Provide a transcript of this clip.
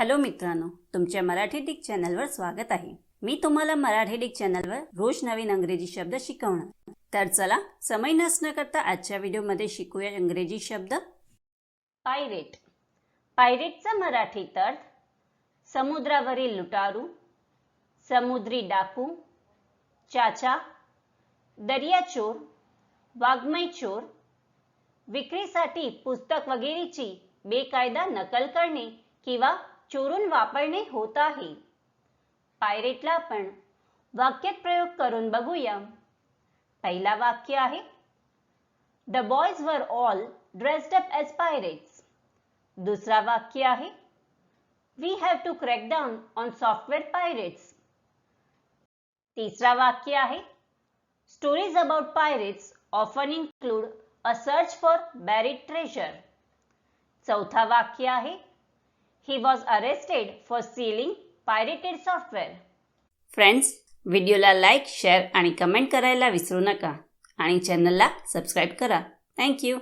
Hello मित्रांनो तुमच्या Marathi Dick चॅनलवर स्वागत आहे. मी तुम्हाला मराठी डिक चॅनलवर रोज नवीन अंग्रेजी शब्द शिकवणार. तर चला समय नसणं करता आजच्या व्हिडिओमध्ये शिकूया इंग्रजी शब्द. पायरेट. पायरेटचा मराठीत अर्थ समुद्रावरील लुटारू समुद्री डाकू चाचा दर्याचोर वाग्मय चोर विक्रीसाठी पुस्तक वगैरेची बेकायदा नकल करणे किंवा चोरून वापरणे होत आहे. पायरेटला आपण वाक्यात प्रयोग करून बघूया. पहिला वाक्य आहे the boys were all dressed up as pirates दुसरा वाक्य आहे we have to crack down on software pirates तिसरा वाक्य आहे stories about pirates often include a search for buried treasure चौथा वाक्य आहे he was arrested for stealing pirated software friends व्हिडिओला लाईक शेअर आणि कमेंट करायला विसरू नका. आणि चॅनलला सबस्क्राईब करा. थँक्यू